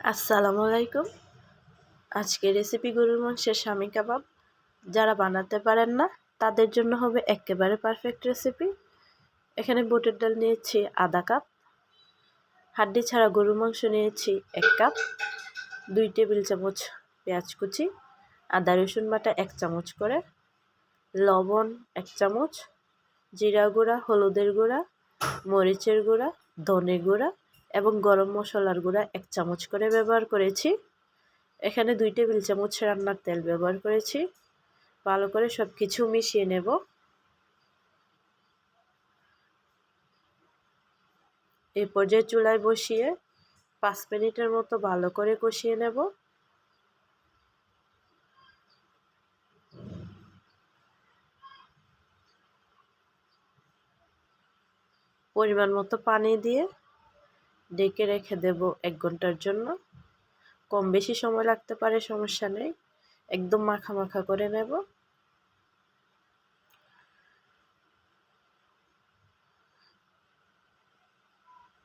আসসালামু আলাইকুম। আজকে রেসিপি গরুর মাংসের স্বামী কাবাব। যারা বানাতে পারেন না, তাদের জন্য হবে একেবারে পারফেক্ট রেসিপি এখানে বুটের ডাল নিয়েছি আধা কাপ। হাড্ডি ছাড়া গরুর মাংস নিয়েছি এক কাপ। দুই টেবিল চামচ পেঁয়াজ কুচি, আদা রসুন বাটা এক চামচ করে, লবণ এক চামচ, জিরা গুঁড়া, হলুদের গুঁড়া, মরিচের গুঁড়া, ধনে গুঁড়া গরম মশলার গুঁড়া এক চামচ করে ব্যবহার করেছি। এখানে দুই টেবিল চামচ রান্নার তেল ব্যবহার করেছি। ভালো করে সব কিছু মিশিয়ে নেব। এই পর্যায়ে চুলায় বসিয়ে পাঁচ মিনিটের মতো ভালো করে কষিয়ে নেব। পরিমাণ মতো পানি দিয়ে ডেকে রেখে দেব এক ঘণ্টার জন্য। কম বেশি সময় লাগতে পারে, সমস্যা নেই। একদম মাখা মাখা করে নেব।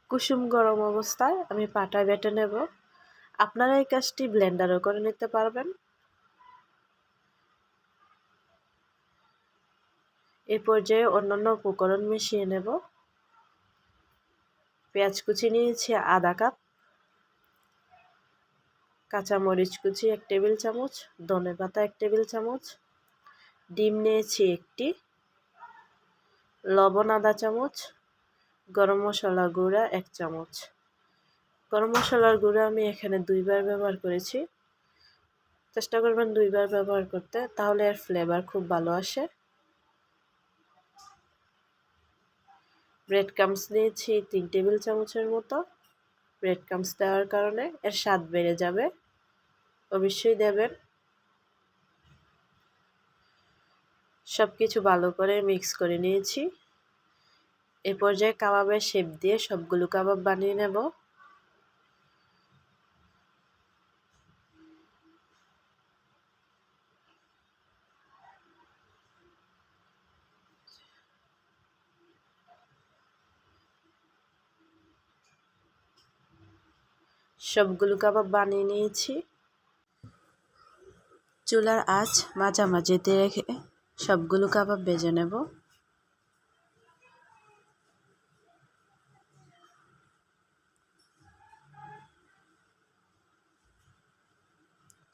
কুসুম গরম অবস্থায় আমি পাটায় বেটে নেব। আপনারা এই কাজটি ব্লেন্ডারও করে নিতে পারবেন। এ পর্যায়ে অন্যান্য উপকরণ মিশিয়ে নেব। পেঁয়াজ কুচি নিয়েছি আধা কাপ, কাঁচামরিচ কুচি এক টেবিল চামচ, ধনে পাতা এক টেবিল চামচ, ডিম নিয়েছি একটি, লবণ আধা চামচ, গরম মশলা গুঁড়া এক চামচ। গরম মশলার গুঁড়া আমি এখানে দুইবার ব্যবহার করেছি। চেষ্টা করবেন দুইবার ব্যবহার করতে, তাহলে এর ফ্লেভার খুব ভালো আসে। ব্রেড কামস নিয়েছি তিন টেবিল চামচের মতো। ব্রেড কামস দেওয়ার কারণে এর স্বাদ বেড়ে যাবে। অবশ্যই দেবেন। সব কিছু ভালো করে মিক্স করে নিয়েছি। এ পর্যায়ে কাবাবের শেপ দিয়ে সবগুলো কাবাব বানিয়ে নেব। সবগুলো কাবাব বানিয়ে নিয়েছি। চুলার আঁচ মাঝামাঝিতে রেখে সবগুলো কাবাব বেজে নেব।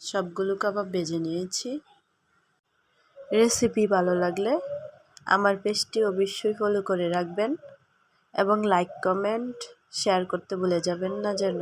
সবগুলো কাবাব বেজে নিয়েছি। রেসিপি ভালো লাগলে আমার পেজটি অবশ্যই ফলো করে রাখবেন এবং লাইক, কমেন্ট, শেয়ার করতে ভুলে যাবেন না যেন।